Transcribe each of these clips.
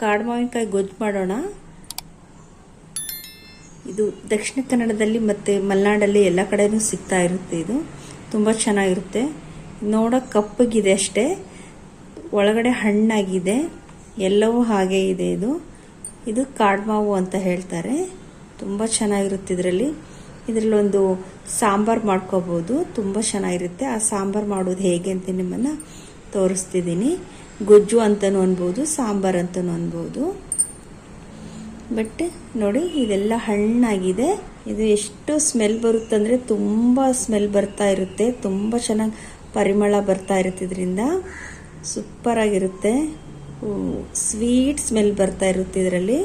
ಕಾಡು ಮಾವಿನಕಾಯಿ ಗೊಜ್ಜು ಮಾಡೋಣ. ಇದು ದಕ್ಷಿಣ ಕನ್ನಡದಲ್ಲಿ ಮತ್ತು ಮಲೆನಾಡಲ್ಲಿ ಎಲ್ಲ ಕಡೆಯೂ ಸಿಗ್ತಾ ಇರುತ್ತೆ ಇದು. ತುಂಬ ಚೆನ್ನಾಗಿರುತ್ತೆ. ನೋಡೋಕೆ ಕಪ್ಪಗಿದೆ ಅಷ್ಟೇ. ಒಳಗಡೆ ಹಣ್ಣಾಗಿದೆ. ಎಲ್ಲವೂ ಹಾಗೆ ಇದೆ ಇದು. ಇದು ಕಾಡ್ಮಾವು ಅಂತ ಹೇಳ್ತಾರೆ. ತುಂಬ ಚೆನ್ನಾಗಿರುತ್ತೆ ಇದರಲ್ಲಿ. ಇದರಲ್ಲಿ ಒಂದು ಸಾಂಬಾರು ಮಾಡ್ಕೋಬೋದು. ತುಂಬ ಚೆನ್ನಾಗಿರುತ್ತೆ. ಆ ಸಾಂಬಾರು ಮಾಡೋದು ಹೇಗೆ ಅಂತ ನಿಮ್ಮನ್ನು ತೋರಿಸ್ತಿದ್ದೀನಿ. ಗೊಜ್ಜು ಅಂತಲೂ ಅನ್ಬೋದು, ಸಾಂಬಾರು ಅಂತಲೂ ಅನ್ಬೋದು. ಬಟ್ ನೋಡಿ, ಇದೆಲ್ಲ ಹಣ್ಣಾಗಿದೆ. ಇದು ಎಷ್ಟು ಸ್ಮೆಲ್ ಬರುತ್ತಂದರೆ ತುಂಬ ಸ್ಮೆಲ್ ಬರ್ತಾ ಇರುತ್ತೆ. ತುಂಬ ಚೆನ್ನಾಗಿ ಪರಿಮಳ ಬರ್ತಾ ಇರುತ್ತೆ ಇದರಿಂದ ಸೂಪರಾಗಿರುತ್ತೆ ಸ್ವೀಟ್ ಸ್ಮೆಲ್ ಬರ್ತಾ ಇರುತ್ತೆ ಇದರಲ್ಲಿ.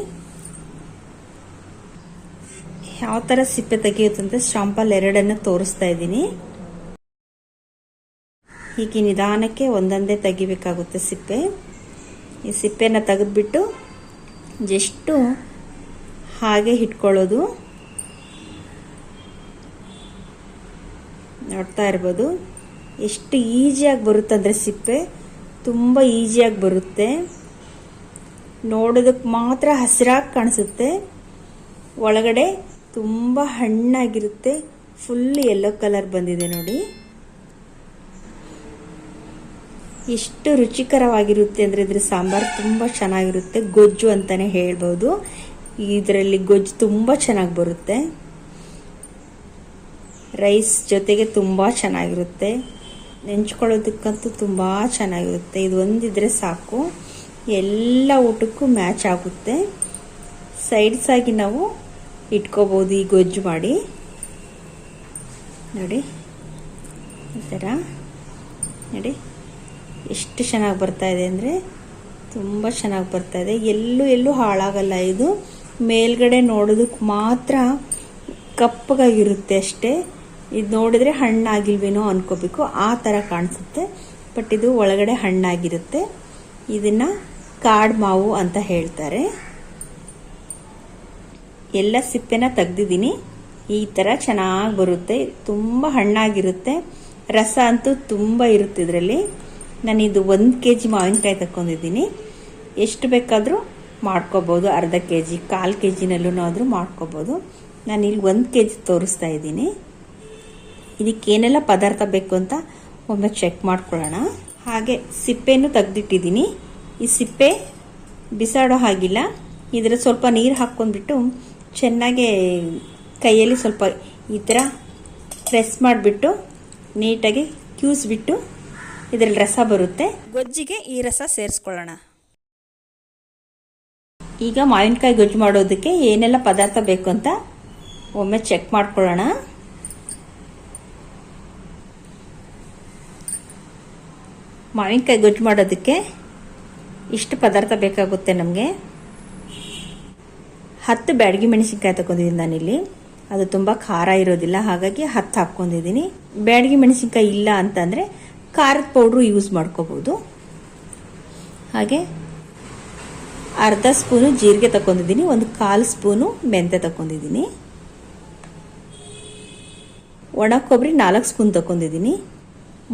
ಯಾವ ಥರ ಸಿಪ್ಪೆ ತೆಗೆಯುತ್ತಂತೆ ಸ್ಟಾಂಪಲ್ ಎರಡನ್ನು ತೋರಿಸ್ತಾ ಇದ್ದೀನಿ. ಹೀಗೆ ನಿಧಾನಕ್ಕೆ ಒಂದೊಂದೇ ತೆಗಿಬೇಕಾಗುತ್ತೆ ಸಿಪ್ಪೆ. ಈ ಸಿಪ್ಪೆನ ತೆಗೆದ್ಬಿಟ್ಟು ಜಸ್ಟು ಹಾಗೆ ಇಟ್ಕೊಳ್ಳೋದು. ನೋಡ್ತಾ ಇರ್ಬೋದು. ಎಷ್ಟು ಈಸಿಯಾಗಿ ಬರುತ್ತಂದರೆ ಸಿಪ್ಪೆ. ತುಂಬ ಈಸಿಯಾಗಿ ಬರುತ್ತೆ. ನೋಡೋದಕ್ಕೆ ಮಾತ್ರ ಹಸಿರಾಗಿ ಕಾಣಿಸುತ್ತೆ. ಒಳಗಡೆ ತುಂಬ ಹಣ್ಣಾಗಿರುತ್ತೆ. ಫುಲ್ ಯೆಲ್ಲೋ ಕಲರ್ ಬಂದಿದೆ ನೋಡಿ. ಎಷ್ಟು ರುಚಿಕರವಾಗಿರುತ್ತೆ ಅಂದರೆ ಇದ್ರ ಸಾಂಬಾರು ತುಂಬ ಚೆನ್ನಾಗಿರುತ್ತೆ. ಗೊಜ್ಜು ಅಂತಲೇ ಹೇಳ್ಬೋದು. ಇದರಲ್ಲಿ ಗೊಜ್ಜು ತುಂಬ ಚೆನ್ನಾಗಿ ಬರುತ್ತೆ. ರೈಸ್ ಜೊತೆಗೆ ತುಂಬ ಚೆನ್ನಾಗಿರುತ್ತೆ. ನೆಂಚ್ಕೊಳ್ಳೋದಕ್ಕಂತೂ ತುಂಬ ಚೆನ್ನಾಗಿರುತ್ತೆ. ಇದು ಒಂದಿದ್ರೆ ಸಾಕು. ಎಲ್ಲ ಊಟಕ್ಕೂ ಮ್ಯಾಚ್ ಆಗುತ್ತೆ. ಸೈಡ್ಸಾಗಿ ನಾವು ಇಟ್ಕೋಬೋದು ಈ ಗೊಜ್ಜು ಮಾಡಿ. ನೋಡಿ. ಈ ಥರ. ನೋಡಿ. ಎಷ್ಟು ಚೆನ್ನಾಗಿ ಬರ್ತಾ ಇದೆ ಅಂದರೆ ತುಂಬ ಚೆನ್ನಾಗಿ ಬರ್ತಾ ಇದೆ. ಎಲ್ಲೂ ಎಲ್ಲೂ ಹಾಳಾಗಲ್ಲ ಇದು. ಮೇಲ್ಗಡೆ ನೋಡೋದಕ್ಕೆ ಮಾತ್ರ ಕಪ್ಪಗಾಗಿರುತ್ತೆ ಅಷ್ಟೇ. ಇದು ನೋಡಿದ್ರೆ ಹಣ್ಣಾಗಿಲ್ವೇನೋ ಅನ್ಕೋಬೇಕು. ಆ ಥರ ಕಾಣಿಸುತ್ತೆ. ಬಟ್ ಇದು ಒಳಗಡೆ ಹಣ್ಣಾಗಿರುತ್ತೆ. ಇದನ್ನು ಕಾಡು ಮಾವು ಅಂತ ಹೇಳ್ತಾರೆ. ಎಲ್ಲ ಸಿಪ್ಪೆನ ತೆಗ್ದಿದ್ದೀನಿ. ಈ ಥರ ಚೆನ್ನಾಗಿ ಬರುತ್ತೆ. ತುಂಬ ಹಣ್ಣಾಗಿರುತ್ತೆ. ರಸ ಅಂತೂ ತುಂಬ ಇರುತ್ತೆ ಇದರಲ್ಲಿ. ನಾನು ಇದು ಒಂದು ಕೆ ಜಿ ಮಾವಿನಕಾಯಿ ತಗೊಂಡಿದ್ದೀನಿ ಎಷ್ಟು ಬೇಕಾದರೂ ಮಾಡ್ಕೋಬೋದು, ಅರ್ಧ ಕೆ ಜಿ ಕಾಲು ಕೆ ಜಿನಲ್ಲೂ ಆದರೂ ಮಾಡ್ಕೋಬೋದು. ನಾನು ಇಲ್ಲಿ ಒಂದು ಕೆ ಜಿ ತೋರಿಸ್ತಾ ಇದ್ದೀನಿ. ಇದಕ್ಕೇನೆಲ್ಲ ಪದಾರ್ಥ ಬೇಕು ಅಂತ ಒಮ್ಮೆ ಚೆಕ್ ಮಾಡ್ಕೊಳ್ಳೋಣ. ಹಾಗೆ ಸಿಪ್ಪೆನೂ ತೆಗೆದಿಟ್ಟಿದ್ದೀನಿ. ಈ ಸಿಪ್ಪೆ ಬಿಸಾಡೋ ಹಾಗಿಲ್ಲ. ಇದರ ಸ್ವಲ್ಪ ನೀರು ಹಾಕ್ಕೊಂಡ್ಬಿಟ್ಟು ಚೆನ್ನಾಗೆ ಕೈಯಲ್ಲಿ ಸ್ವಲ್ಪ ಈ ಥರ ಪ್ರೆಸ್ ಮಾಡಿಬಿಟ್ಟು ನೀಟಾಗಿ ಕ್ಯೂಸ್ಬಿಟ್ಟು ಇದರಲ್ಲಿ ರಸ ಬರುತ್ತೆ. ಗೊಜ್ಜಿಗೆ ಈ ರಸ ಸೇರಿಸ್ಕೊಳ್ಳೋಣ. ಈಗ ಮಾವಿನಕಾಯಿ ಗೊಜ್ಜು ಮಾಡೋದಕ್ಕೆ ಏನೆಲ್ಲ ಪದಾರ್ಥ ಬೇಕು ಅಂತ ಒಮ್ಮೆ ಚೆಕ್ ಮಾಡ್ಕೊಳ್ಳೋಣ. ಮಾವಿನಕಾಯಿ ಗೊಜ್ಜು ಮಾಡೋದಕ್ಕೆ ಇಷ್ಟು ಪದಾರ್ಥ ಬೇಕಾಗುತ್ತೆ ನಮಗೆ. ಹತ್ತು ಬ್ಯಾಡಗಿ ಮೆಣಸಿನ್ಕಾಯಿ ತಗೊಂಡಿದ್ದೀನಿ ನಾನಿಲ್ಲಿ. ಅದು ತುಂಬ ಖಾರ ಇರೋದಿಲ್ಲ ಹಾಗಾಗಿ ಹತ್ತು ಹಾಕ್ಕೊಂಡಿದ್ದೀನಿ. ಬ್ಯಾಡಗಿ ಮೆಣಸಿನ್ಕಾಯಿ ಇಲ್ಲ ಅಂತಂದರೆ ಖಾರದ ಪೌಡ್ರು ಯೂಸ್ ಮಾಡ್ಕೋಬೋದು. ಹಾಗೆ ಅರ್ಧ ಸ್ಪೂನು ಜೀರಿಗೆ ತಗೊಂಡಿದ್ದೀನಿ ಒಂದು ಕಾಲು ಸ್ಪೂನು ಮೆಂತೆ ತಗೊಂಡಿದ್ದೀನಿ ಒಣ ಕೊಬ್ಬರಿ ನಾಲ್ಕು ಸ್ಪೂನ್ ತಗೊಂಡಿದ್ದೀನಿ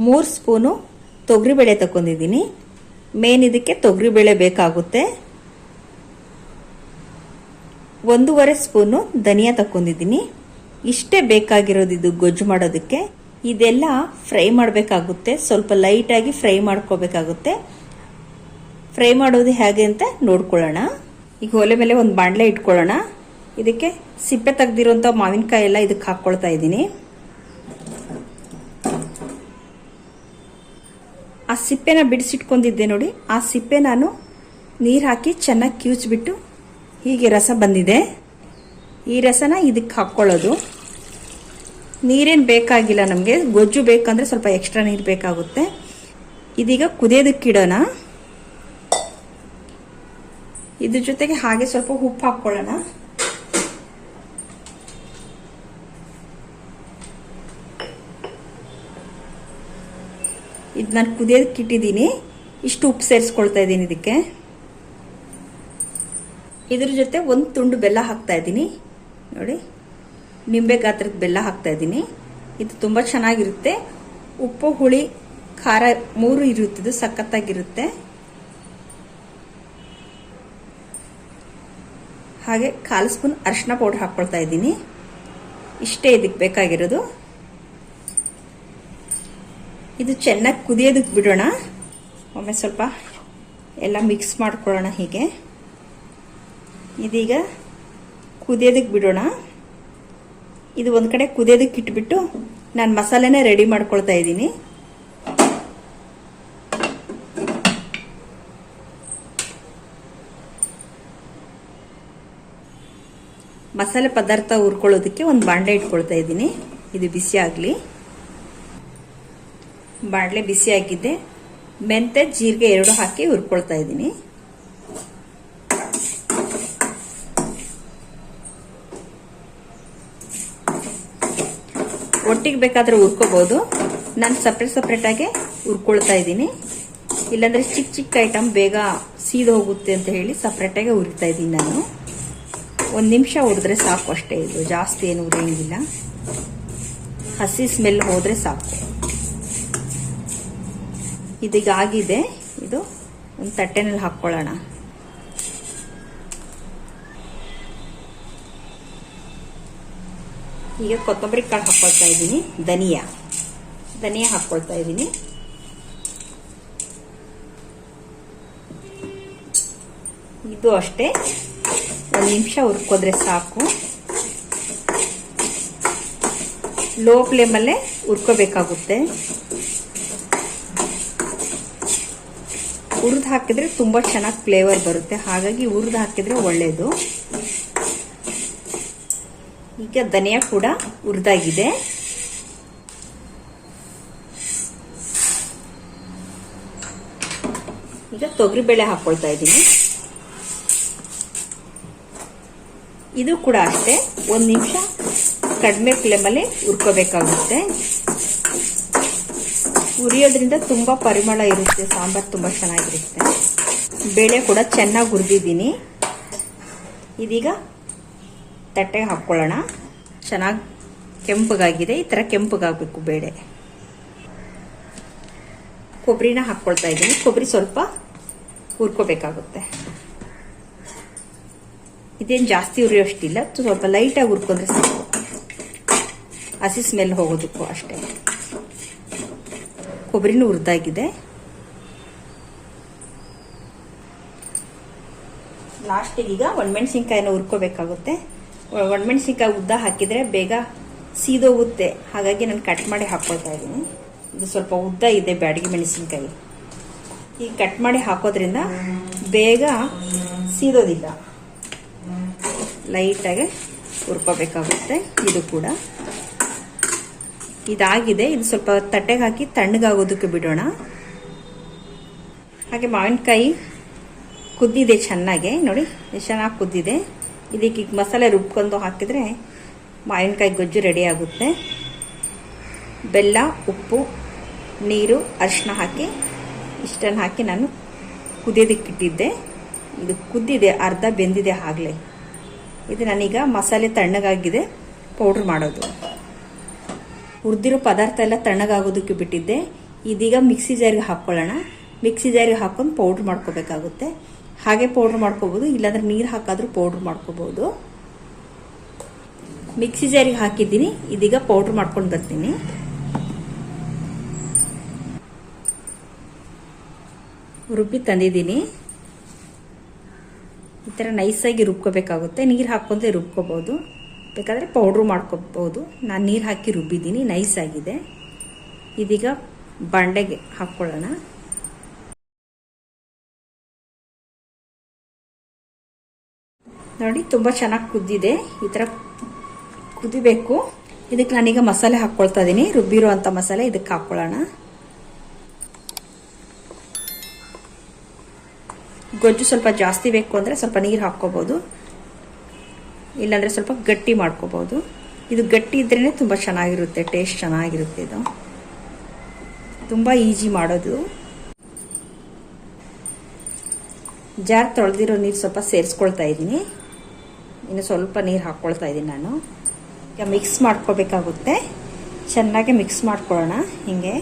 ಮೂರು ಸ್ಪೂನು ತೊಗರಿಬೇಳೆ ತಗೊಂಡಿದ್ದೀನಿ ಮೇನ್ ಇದಕ್ಕೆ ತೊಗರಿಬೇಳೆ ಬೇಕಾಗುತ್ತೆ. ಒಂದೂವರೆ ಸ್ಪೂನು ಧನಿಯಾ ತಗೊಂಡಿದ್ದೀನಿ ಇಷ್ಟೇ ಬೇಕಾಗಿರೋದು ಇದು ಗೊಜ್ಜು ಮಾಡೋದಕ್ಕೆ. ಇದೆಲ್ಲ ಫ್ರೈ ಮಾಡಬೇಕಾಗುತ್ತೆ. ಸ್ವಲ್ಪ ಲೈಟಾಗಿ ಫ್ರೈ ಮಾಡ್ಕೋಬೇಕಾಗುತ್ತೆ. ಫ್ರೈ ಮಾಡೋದು ಹೇಗೆ ಅಂತ ನೋಡ್ಕೊಳ್ಳೋಣ. ಈಗ ಒಲೆ ಮೇಲೆ ಒಂದು ಬಾಣಲೆ ಇಟ್ಕೊಳ್ಳೋಣ. ಇದಕ್ಕೆ ಸಿಪ್ಪೆ ತೆಗ್ದಿರೋಂಥ ಮಾವಿನಕಾಯಿ ಎಲ್ಲ ಇದಕ್ಕೆ ಹಾಕ್ಕೊಳ್ತಾ ಇದ್ದೀನಿ. ಆ ಸಿಪ್ಪೆನ ಬಿಡಿಸಿಟ್ಕೊಂಡಿದ್ದೆ ನೋಡಿ. ಆ ಸಿಪ್ಪೆ ನಾನು ನೀರು ಹಾಕಿ ಚೆನ್ನಾಗಿ ಕ್ಯೂಚ್ಬಿಟ್ಟು ಹೀಗೆ ರಸ ಬಂದಿದೆ. ಈ ರಸನ ಇದಕ್ಕೆ ಹಾಕ್ಕೊಳ್ಳೋದು. ನೀರೇನು ಬೇಕಾಗಿಲ್ಲ ನಮಗೆ. ಗೊಜ್ಜು ಬೇಕಂದರೆ ಸ್ವಲ್ಪ ಎಕ್ಸ್ಟ್ರಾ ನೀರು ಬೇಕಾಗುತ್ತೆ. ಇದೀಗ ಕುದಿಯೋದಕ್ಕಿಡೋಣ ಇದ್ರ ಜೊತೆಗೆ ಹಾಗೆ ಸ್ವಲ್ಪ ಉಪ್ಪು ಹಾಕ್ಕೊಳ್ಳೋಣ. ಇದು ನಾನು ಕುದಿಯೋದಕ್ಕೆ ಇಟ್ಟಿದ್ದೀನಿ. ಇಷ್ಟು ಉಪ್ಪು ಸೇರಿಸ್ಕೊಳ್ತಾ ಇದ್ದೀನಿ ಇದಕ್ಕೆ. ಇದ್ರ ಜೊತೆ ಒಂದು ತುಂಡು ಬೆಲ್ಲ ಹಾಕ್ತಾ ಇದ್ದೀನಿ. ನೋಡಿ. ನಿಂಬೆ ಗಾತ್ರದ ಬೆಲ್ಲ ಹಾಕ್ತಾ ಇದ್ದೀನಿ. ಇದು ತುಂಬ ಚೆನ್ನಾಗಿರುತ್ತೆ. ಉಪ್ಪು, ಹುಳಿ, ಖಾರ ಮೂರು ಇರುತ್ತಿದ್ದು ಸಖತ್ತಾಗಿರುತ್ತೆ. ಹಾಗೆ ಕಾಲು ಸ್ಪೂನ್ ಅರಿಶಿನ ಪೌಡ್ರ್ ಹಾಕ್ಕೊಳ್ತಾ ಇದ್ದೀನಿ. ಇಷ್ಟೇ ಇದಕ್ಕೆ ಬೇಕಾಗಿರೋದು. ಇದು ಚೆನ್ನಾಗಿ ಕುದಿಯೋದಕ್ಕೆ ಬಿಡೋಣ. ಒಮ್ಮೆ ಸ್ವಲ್ಪ ಎಲ್ಲ ಮಿಕ್ಸ್ ಮಾಡ್ಕೊಳ್ಳೋಣ ಹೀಗೆ. ಇದೀಗ ಕುದಿಯೋದಕ್ಕೆ ಬಿಡೋಣ. ಇದು ಒಂದು ಕಡೆ ಕುದಿಯೋದಕ್ಕೆ ಇಟ್ಬಿಟ್ಟು ನಾನು ಮಸಾಲೆನೇ ರೆಡಿ ಮಾಡ್ಕೊಳ್ತಾ ಇದ್ದೀನಿ. ಮಸಾಲೆ ಪದಾರ್ಥ ಹುರ್ಕೊಳ್ಳೋದಕ್ಕೆ ಒಂದು ಬಾಂಡೆ ಇಟ್ಕೊಳ್ತಾ ಇದ್ದೀನಿ. ಇದು ಬಿಸಿ ಆಗಲಿ. ಬಾಣಲೆ ಬಿಸಿ ಮೆಂತೆ ಜೀರಿಗೆ ಎರಡು ಹಾಕಿ ಹುರ್ಕೊಳ್ತಾ ಇದ್ದೀನಿ. ಒಟ್ಟಿಗೆ ಬೇಕಾದ್ರೆ ಹುರ್ಕೋಬಹುದು ನಾನು ಸಪ್ರೇಟ್ ಸಪ್ರೇಟ್ ಆಗಿ ಹುರ್ಕೊಳ್ತಾ ಇದ್ದೀನಿ. ಇಲ್ಲಾಂದ್ರೆ ಚಿಕ್ಕ ಚಿಕ್ಕ ಐಟಮ್ ಬೇಗ ಸೀದು ಹೋಗುತ್ತೆ ಅಂತ ಹೇಳಿ ಸಪ್ರೇಟ್ ಆಗಿ ಹುರಿತಾ ಇದ್ದೀನಿ ನಾನು. ಒಂದು ನಿಮಿಷ ಹುರಿದ್ರೆ ಸಾಕು ಅಷ್ಟೇ, ಇದು ಜಾಸ್ತಿ ಏನು ಹುರಿಯಂಗಿಲ್ಲ. ಹಸಿ ಸ್ಮೆಲ್ ಹೋದ್ರೆ ಸಾಕು. ಇದೀಗ ಆಗಿದೆ. ಇದು ಒಂದು ತಟ್ಟೆನಲ್ಲಿ ಹಾಕ್ಕೊಳ್ಳೋಣ ಈಗ ಕೊತ್ತಂಬರಿ ಕಾಳು ಹಾಕ್ಕೊಳ್ತಾ ಇದ್ದೀನಿ. ಧನಿಯಾ. ಧನಿಯಾ ಹಾಕ್ಕೊಳ್ತಾ ಇದ್ದೀನಿ. ಇದು ಅಷ್ಟೇ. ಒಂದು ನಿಮಿಷ ಹುರ್ಕೋದ್ರೆ ಸಾಕು. ಲೋ ಫ್ಲೇಮಲ್ಲೇ ಹುರ್ಕೋಬೇಕಾಗುತ್ತೆ. ಹುರಿದು ಹಾಕಿದ್ರೆ ತುಂಬ ಚೆನ್ನಾಗಿ ಫ್ಲೇವರ್ ಬರುತ್ತೆ. ಹಾಗಾಗಿ ಹುರಿದು ಹಾಕಿದ್ರೆ ಒಳ್ಳೆಯದು ಈಗ ಧನಿಯಾ ಕೂಡ ಹುರಿದಾಗಿದೆ ಈಗ ತೊಗರಿಬೇಳೆ ಹಾಕೊಳ್ತಾ ಇದ್ದೀನಿ. ಇದು ಕೂಡ ಅಷ್ಟೇ, ಒಂದು ನಿಮಿಷ ಕಡಿಮೆ ಫ್ಲೇಮಲ್ಲಿ ಹುರ್ಕೋಬೇಕಾಗುತ್ತೆ. ಹುರಿಯೋದ್ರಿಂದ ತುಂಬ ಪರಿಮಳ ಇರುತ್ತೆ, ಸಾಂಬಾರು ತುಂಬ ಚೆನ್ನಾಗಿರುತ್ತೆ. ಬೇಳೆ ಕೂಡ ಚೆನ್ನಾಗಿ ಹುರಿದಿದ್ದೀನಿ. ಇದೀಗ ತಟ್ಟೆಗೆ ಹಾಕ್ಕೊಳ್ಳೋಣ ಚೆನ್ನಾಗಿ ಕೆಂಪಗಾಗಿದೆ, ಈ ಥರ ಕೆಂಪಗಾಗಬೇಕು ಬೇಳೆ. ಕೊಬ್ಬರಿನ ಹಾಕ್ಕೊಳ್ತಾ ಇದ್ದೀನಿ. ಕೊಬ್ಬರಿ ಸ್ವಲ್ಪ ಹುರ್ಕೋಬೇಕಾಗುತ್ತೆ. ಇದೇನು ಜಾಸ್ತಿ ಉರಿಯೋಷ್ಟಿಲ್ಲ, ಸ್ವಲ್ಪ ಲೈಟಾಗಿ ಹುರ್ಕೊಂಡ್ರೆ ಸಾಕು. ಹಸಿ ಸ್ಮೆಲ್ ಹೋಗೋದಕ್ಕೂ ಅಷ್ಟೇ. ಕೊಬ್ಬರಿನೂ ಹುರಿದಾಗಿದೆ. ಲಾಸ್ಟಿಗೆ ಈಗ ಒಣಮೆಣ್ಸಿನ್ಕಾಯಿನ ಹುರ್ಕೋಬೇಕಾಗುತ್ತೆ. ಒಣಮೆಣಸಿನ್ಕಾಯಿ ಉದ್ದ ಹಾಕಿದರೆ ಬೇಗ ಸೀದೋಗುತ್ತೆ. ಹಾಗಾಗಿ ನಾನು ಕಟ್ ಮಾಡಿ ಹಾಕ್ಕೊಳ್ತಾ ಇದ್ದೀನಿ ಇದು ಸ್ವಲ್ಪ ಉದ್ದ ಇದೆ ಬ್ಯಾಡಗಿ ಮೆಣಸಿನಕಾಯಿ. ಈಗ ಕಟ್ ಮಾಡಿ ಹಾಕೋದ್ರಿಂದ ಬೇಗ ಸೀದೋದಿಲ್ಲ. ಲೈಟಾಗಿ ಹುರ್ಕೋಬೇಕಾಗುತ್ತೆ. ಇದು ಕೂಡ. ಇದಾಗಿದೆ. ಇದು ಸ್ವಲ್ಪ ತಟ್ಟೆಗೆ ಹಾಕಿ ತಣ್ಣಗಾಗೋದಕ್ಕೆ ಬಿಡೋಣ. ಹಾಗೆ ಮಾವಿನಕಾಯಿ ಕುದ್ದಿದೆ ಚೆನ್ನಾಗೆ. ನೋಡಿ ಚೆನ್ನಾಗಿ ಕುದ್ದಿದೆ. ಇದಕ್ಕೆ ಈಗ ಮಸಾಲೆ ರುಬ್ಕೊಂಡು ಹಾಕಿದರೆ ಮಾವಿನಕಾಯಿ ಗೊಜ್ಜು ರೆಡಿ ಆಗುತ್ತೆ. ಬೆಲ್ಲ, ಉಪ್ಪು, ನೀರು ಅರಿಶಿನ ಹಾಕಿ ಇಷ್ಟನ್ನು ಹಾಕಿ ನಾನು ಕುದಿಯೋದಕ್ಕೆ ಇಟ್ಟಿದ್ದೆ. ಇದು ಕುದ್ದಿದೆ, ಅರ್ಧ ಬೆಂದಿದೆ ಆಗಲೇ. ಇದು ನಾನೀಗ ಮಸಾಲೆ ತಣ್ಣಗಾಗಿದೆ ಪೌಡ್ರ್ ಮಾಡೋದು. ಹುರಿದಿರೋ ಪದಾರ್ಥ ಎಲ್ಲ ತಣ್ಣಗಾಗೋದಕ್ಕೆ ಬಿಟ್ಟಿದ್ದೆ. ಇದೀಗ ಮಿಕ್ಸಿ ಜಾರಿಗೆ ಹಾಕ್ಕೊಳ್ಳೋಣ ಮಿಕ್ಸಿ ಜಾರಿಗೆ ಹಾಕ್ಕೊಂಡು ಪೌಡ್ರ್ ಮಾಡ್ಕೋಬೇಕಾಗುತ್ತೆ. ಹಾಗೆ ಪೌಡ್ರ್ ಮಾಡ್ಕೋಬೋದು, ಇಲ್ಲಾಂದ್ರೆ ನೀರು ಹಾಕಾದರೂ ಪೌಡ್ರ್ ಮಾಡ್ಕೋಬೋದು. ಮಿಕ್ಸಿ ಜಾರಿಗೆ ಹಾಕಿದ್ದೀನಿ, ಇದೀಗ ಪೌಡ್ರ್ ಮಾಡ್ಕೊಂಡು ಬರ್ತೀನಿ. ರುಬ್ಬಿ ತಂದಿದ್ದೀನಿ. ಈ ಥರ ನೈಸಾಗಿ ರುಬ್ಕೋಬೇಕಾಗುತ್ತೆ, ನೀರು ಹಾಕೊಂಡ್ರೆ ರುಬ್ಕೋಬೋದು. ಬೇಕಾದರೆ ಪೌಡ್ರು ಮಾಡ್ಕೋಬೋದು. ನಾನು ನೀರು ಹಾಕಿ ರುಬ್ಬಿದ್ದೀನಿ ನೈಸ್ ಆಗಿದೆ. ಇದೀಗ ಬಂಡೆಗೆ ಹಾಕ್ಕೊಳ್ಳೋಣ. ನೋಡಿ, ತುಂಬ ಚೆನ್ನಾಗಿ ಕುದ್ದಿದೆ. ಈ ಥರ ಕುದಿಬೇಕು. ಇದಕ್ಕೆ ನಾನೀಗ ಮಸಾಲೆ ಹಾಕ್ಕೊಳ್ತಾ ಇದ್ದೀನಿ ರುಬ್ಬಿರೋ ಅಂಥ ಮಸಾಲೆ ಇದಕ್ಕೆ ಹಾಕ್ಕೊಳ್ಳೋಣ ಗೊಜ್ಜು ಸ್ವಲ್ಪ ಜಾಸ್ತಿ ಬೇಕು ಅಂದರೆ ಸ್ವಲ್ಪ ನೀರು ಹಾಕ್ಕೋಬೋದು. ಇಲ್ಲಾಂದರೆ ಸ್ವಲ್ಪ ಗಟ್ಟಿ ಮಾಡ್ಕೋಬೋದು. ಇದು ಗಟ್ಟಿ ಇದ್ರೇ ತುಂಬ ಚೆನ್ನಾಗಿರುತ್ತೆ, ಟೇಸ್ಟ್ ಚೆನ್ನಾಗಿರುತ್ತೆ ಇದು. ತುಂಬ ಈಜಿ ಮಾಡೋದು. ಜಾರ್ ತೊಳೆದಿರೋ ನೀರು ಸ್ವಲ್ಪ ಸೇರಿಸ್ಕೊಳ್ತಾ ಇದ್ದೀನಿ ಇನ್ನು ಸ್ವಲ್ಪ ನೀರು ಹಾಕ್ಕೊಳ್ತಾ ಇದ್ದೀನಿ ನಾನು. ಈಗ ಮಿಕ್ಸ್ ಮಾಡ್ಕೋಬೇಕಾಗುತ್ತೆ. ಚೆನ್ನಾಗಿ ಮಿಕ್ಸ್ ಮಾಡ್ಕೊಳ್ಳೋಣ. ಹೀಗೆ.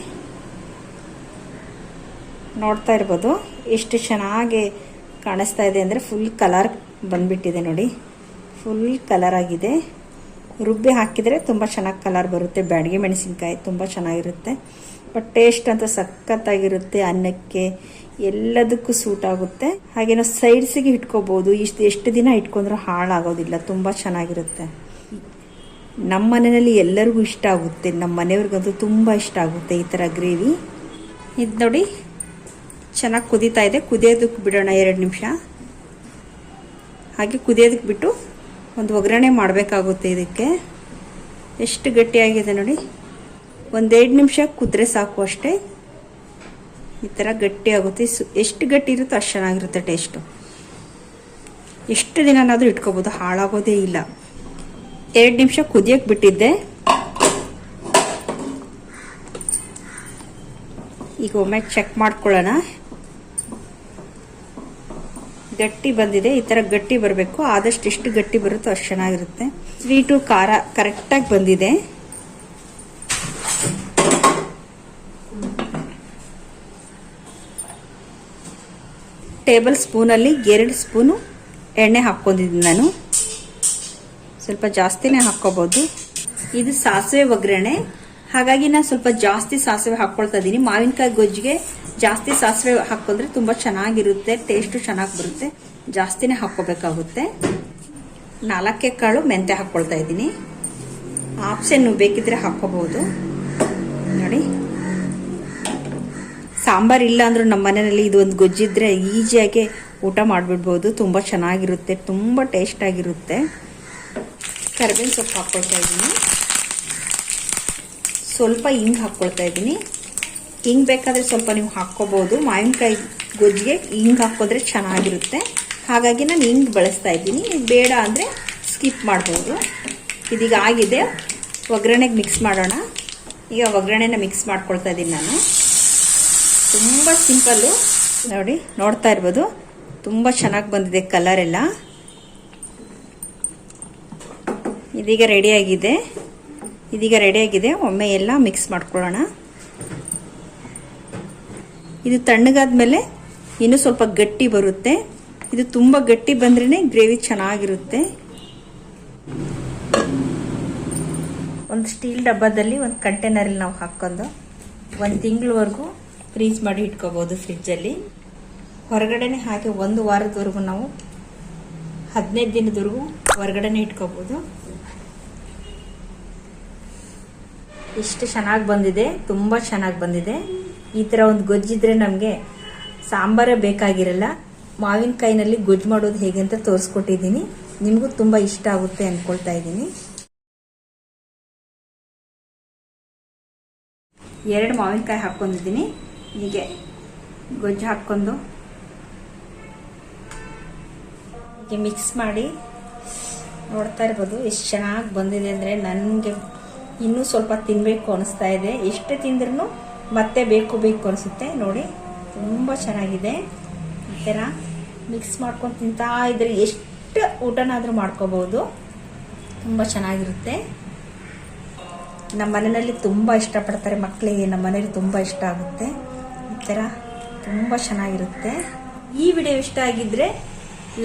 ನೋಡ್ತಾ ಇರ್ಬೋದು. ಎಷ್ಟು ಚೆನ್ನಾಗಿ ಕಾಣಿಸ್ತಾ ಇದೆ ಅಂದರೆ ಫುಲ್ ಕಲರ್ ಬಂದ್ಬಿಟ್ಟಿದೆ ನೋಡಿ. ಫುಲ್ ಕಲರ್ ಆಗಿದೆ. ರುಬ್ಬಿ ಹಾಕಿದರೆ ತುಂಬ ಚೆನ್ನಾಗಿ ಕಲರ್ ಬರುತ್ತೆ. ಬ್ಯಾಡಿಗೆ ಮೆಣಸಿನ್ಕಾಯಿ ತುಂಬ ಚೆನ್ನಾಗಿರುತ್ತೆ. ಬಟ್ ಟೇಸ್ಟ್ ಅಂತ ಸಖತ್ತಾಗಿರುತ್ತೆ ಅನ್ನಕ್ಕೆ. ಎಲ್ಲದಕ್ಕೂ ಸೂಟ್ ಆಗುತ್ತೆ. ಹಾಗೇನೋ ಸೈಡ್ಸಿಗೆ ಇಟ್ಕೋಬೋದು. ಇಷ್ಟು, ಎಷ್ಟು ದಿನ ಇಟ್ಕೊಂಡ್ರೂ ಹಾಳಾಗೋದಿಲ್ಲ. ತುಂಬ ಚೆನ್ನಾಗಿರುತ್ತೆ. ನಮ್ಮ ಮನೆಯಲ್ಲಿ ಎಲ್ಲರಿಗೂ ಇಷ್ಟ ಆಗುತ್ತೆ. ನಮ್ಮ ಮನೆಯವ್ರಿಗಂತೂ ತುಂಬ ಇಷ್ಟ ಆಗುತ್ತೆ ಈ ಥರ ಗ್ರೇವಿ. ಇದು ನೋಡಿ, ಚೆನ್ನಾಗಿ ಕುದೀತಾ ಇದೆ. ಕುದಿಯೋದಕ್ಕೆ ಬಿಡೋಣ ಎರಡು ನಿಮಿಷ. ಹಾಗೆ ಕುದಿಯೋದಕ್ಕೆ ಬಿಟ್ಟು ಒಂದು ಒಗ್ಗರಣೆ ಮಾಡಬೇಕಾಗುತ್ತೆ ಇದಕ್ಕೆ. ಎಷ್ಟು ಗಟ್ಟಿಯಾಗಿದೆ ನೋಡಿ. ಒಂದೆರಡು ನಿಮಿಷ ಕುದ್ರೆ ಸಾಕು ಅಷ್ಟೇ. ಈ ಥರ ಗಟ್ಟಿ ಆಗುತ್ತೆ. ಎಷ್ಟು ಗಟ್ಟಿ ಇರುತ್ತೋ ಅಷ್ಟು ಚೆನ್ನಾಗಿರುತ್ತೆ ಟೇಸ್ಟು ಎಷ್ಟು ದಿನನಾದರೂ ಇಟ್ಕೋಬೋದು, ಹಾಳಾಗೋದೇ ಇಲ್ಲ. ಎರಡು ನಿಮಿಷ ಕುದಿಯೋಕ್ಕೆ ಬಿಟ್ಟಿದ್ದೆ. ಈಗ ಒಮ್ಮೆ ಚೆಕ್ ಮಾಡ್ಕೊಳ್ಳೋಣ. ಗಟ್ಟಿ ಬಂದಿದೆ. ಈ ಥರ ಗಟ್ಟಿ ಬರಬೇಕು. ಆದಷ್ಟು ಎಷ್ಟು ಗಟ್ಟಿ ಬರುತ್ತೋ ಅಷ್ಟು ಚೆನ್ನಾಗಿರುತ್ತೆ. ಸ್ವೀಟು ಖಾರ ಕರೆಕ್ಟಾಗಿ ಬಂದಿದೆ. ಟೇಬಲ್ ಸ್ಪೂನಲ್ಲಿ ಎರಡು ಸ್ಪೂನು ಎಣ್ಣೆ ಹಾಕ್ಕೊಂಡಿದ್ದೀನಿ ನಾನು. ಸ್ವಲ್ಪ ಜಾಸ್ತಿನೇ ಹಾಕ್ಕೋಬೋದು. ಇದು ಸಾಸಿವೆ ಒಗ್ಗರಣೆ. ಹಾಗಾಗಿ ನಾನು ಸ್ವಲ್ಪ ಜಾಸ್ತಿ ಸಾಸಿವೆ ಹಾಕ್ಕೊಳ್ತಾ ಇದ್ದೀನಿ. ಮಾವಿನಕಾಯಿ ಗೊಜ್ಜಿಗೆ ಜಾಸ್ತಿ ಸಾಸಿವೆ ಹಾಕೊಂಡ್ರೆ ತುಂಬ ಚೆನ್ನಾಗಿರುತ್ತೆ ಟೇಸ್ಟು ಚೆನ್ನಾಗಿ ಬರುತ್ತೆ. ಜಾಸ್ತಿನೇ ಹಾಕ್ಕೋಬೇಕಾಗುತ್ತೆ. ನಾಲ್ಕೇ ಕಾಳು ಮೆಂತೆ ಹಾಕ್ಕೊಳ್ತಾ ಇದ್ದೀನಿ. ಆಪ್ಷನ್ ಬೇಕಿದ್ರೆ ಹಾಕ್ಕೋಬಹುದು ನೋಡಿ. ಸಾಂಬಾರ್ ಇಲ್ಲ ಅಂದ್ರೆ ನಮ್ಮ ಮನೆಯಲ್ಲಿ ಇದು ಒಂದು ಗೊಜ್ಜಿದ್ರೆ ಈಜಿಯಾಗಿ ಊಟ ಮಾಡಿಬಿಡ್ಬೋದು. ತುಂಬ ಚೆನ್ನಾಗಿರುತ್ತೆ, ತುಂಬ ಟೇಸ್ಟ್ ಆಗಿರುತ್ತೆ. ಕರಿಬೇವಿನ ಸೊಪ್ಪು ಹಾಕ್ಕೊಳ್ತಾ ಇದ್ದೀನಿ. ಸ್ವಲ್ಪ ಹಿಂಗೆ ಹಾಕ್ಕೊಳ್ತಾ ಇದ್ದೀನಿ. ಹಿಂಗೆ ಬೇಕಾದರೆ ಸ್ವಲ್ಪ ನೀವು ಹಾಕ್ಕೋಬೋದು. ಮಾವಿನಕಾಯಿ ಗೊಜ್ಜಿಗೆ ಹಿಂಗೆ ಹಾಕೋದ್ರೆ ಚೆನ್ನಾಗಿರುತ್ತೆ. ಹಾಗಾಗಿ ನಾನು ಹಿಂಗೆ ಬಳಸ್ತಾ ಇದ್ದೀನಿ. ಬೇಡ ಅಂದರೆ ಸ್ಕಿಪ್ ಮಾಡ್ಬೋದು. ಇದೀಗ ಆಗಿದೆ. ಒಗ್ಗರಣೆಗೆ ಮಿಕ್ಸ್ ಮಾಡೋಣ. ಈಗ ಒಗ್ಗರಣೆನ ಮಿಕ್ಸ್ ಮಾಡ್ಕೊಳ್ತಾ ಇದ್ದೀನಿ ನಾನು. ತುಂಬ ಸಿಂಪಲ್ಲು ನೋಡಿ, ನೋಡ್ತಾ ಇರ್ಬೋದು. ತುಂಬ ಚೆನ್ನಾಗಿ ಬಂದಿದೆ ಕಲರ್ ಎಲ್ಲ. ಇದೀಗ ರೆಡಿಯಾಗಿದೆ ಇದೀಗ ರೆಡಿಯಾಗಿದೆ ಒಮ್ಮೆ ಎಲ್ಲ ಮಿಕ್ಸ್ ಮಾಡ್ಕೊಳ್ಳೋಣ. ಇದು ತಣ್ಣಗಾದ್ಮೇಲೆ ಇನ್ನೂ ಸ್ವಲ್ಪ ಗಟ್ಟಿ ಬರುತ್ತೆ. ಇದು ತುಂಬ ಗಟ್ಟಿ ಬಂದ್ರೇ ಗ್ರೇವಿ ಚೆನ್ನಾಗಿರುತ್ತೆ. ಒಂದು ಸ್ಟೀಲ್ ಡಬ್ಬದಲ್ಲಿ ಒಂದು ಕಂಟೈನರಲ್ಲಿ ನಾವು ಹಾಕ್ಕೊಂಡು ಒಂದು ತಿಂಗಳವರೆಗೂ ಫ್ರೀಜ್ ಮಾಡಿ ಇಟ್ಕೋಬೋದು ಫ್ರಿಜ್ಜಲ್ಲಿ. ಹೊರಗಡೆನೆ ಹಾಕಿ ಒಂದು ವಾರದವರೆಗೂ ನಾವು ಹದಿನೈದು ದಿನದವರೆಗೂ ಹೊರಗಡೆನೆ ಇಟ್ಕೋಬಹುದು ಇಷ್ಟು ಚೆನ್ನಾಗಿ ಬಂದಿದೆ, ತುಂಬ ಚೆನ್ನಾಗಿ ಬಂದಿದೆ. ಈ ಥರ ಒಂದು ಗೊಜ್ಜಿದ್ರೆ ನಮಗೆ ಸಾಂಬಾರೇ ಬೇಕಾಗಿರಲ್ಲ. ಮಾವಿನಕಾಯಿನಲ್ಲಿ ಗೊಜ್ಜು ಮಾಡೋದು ಹೇಗೆ ಅಂತ ತೋರಿಸ್ಕೊಟ್ಟಿದ್ದೀನಿ. ನಿಮಗೂ ತುಂಬ ಇಷ್ಟ ಆಗುತ್ತೆ ಅಂದ್ಕೊಳ್ತಾ ಇದ್ದೀನಿ. ಎರಡು ಮಾವಿನಕಾಯಿ ಹಾಕ್ಕೊಂಡಿದ್ದೀನಿ. ಹೀಗೆ ಗೊಜ್ಜು ಹಾಕ್ಕೊಂಡು ಹೀಗೆ ಮಿಕ್ಸ್ ಮಾಡಿ ನೋಡ್ತಾ ಇರ್ಬೋದು. ಎಷ್ಟು ಚೆನ್ನಾಗಿ ಬಂದಿದೆ ಅಂದರೆ ನನಗೆ ಇನ್ನೂ ಸ್ವಲ್ಪ ತಿನ್ನಬೇಕು ಅನಿಸ್ತಾ ಇದೆ. ಎಷ್ಟು ತಿಂದ್ರೂ ಮತ್ತೆ ಬೇಕು ಬೇಕು ಅನಿಸುತ್ತೆ. ನೋಡಿ, ತುಂಬ ಚೆನ್ನಾಗಿದೆ. ಈ ಥರ ಮಿಕ್ಸ್ ಮಾಡ್ಕೊಂಡು ತಿಂತಾ ಇದ್ರೆ ಎಷ್ಟು ಊಟನಾದರೂ ಮಾಡ್ಕೋಬೋದು. ತುಂಬ ಚೆನ್ನಾಗಿರುತ್ತೆ. ನಮ್ಮ ಮನೆಯಲ್ಲಿ ತುಂಬ ಇಷ್ಟಪಡ್ತಾರೆ ಮಕ್ಕಳಿಗೆ ನಮ್ಮ ಮನೇಲಿ ತುಂಬ ಇಷ್ಟ ಆಗುತ್ತೆ. ಥರ ತುಂಬ ಚೆನ್ನಾಗಿರುತ್ತೆ. ಈ ವಿಡಿಯೋ ಇಷ್ಟ ಆಗಿದ್ರೆ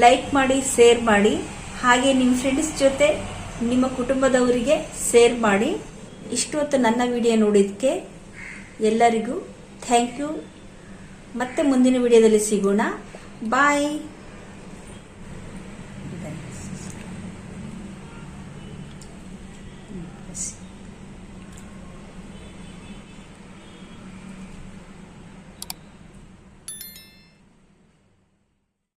ಲೈಕ್ ಮಾಡಿ, ಶೇರ್ ಮಾಡಿ. ಹಾಗೆ ನಿಮ್ಮ ಫ್ರೆಂಡ್ಸ್ ಜೊತೆ ನಿಮ್ಮ ಕುಟುಂಬದವರಿಗೆ ಶೇರ್ ಮಾಡಿ. ಇಷ್ಟು ಹೊತ್ತು ನನ್ನ ವಿಡಿಯೋ ನೋಡಿದ್ದಕ್ಕೆ ಎಲ್ಲರಿಗೂ ಥ್ಯಾಂಕ್ ಯು ಮತ್ತೆ ಮುಂದಿನ ವಿಡಿಯೋದಲ್ಲಿ ಸಿಗೋಣ. ಬಾಯ್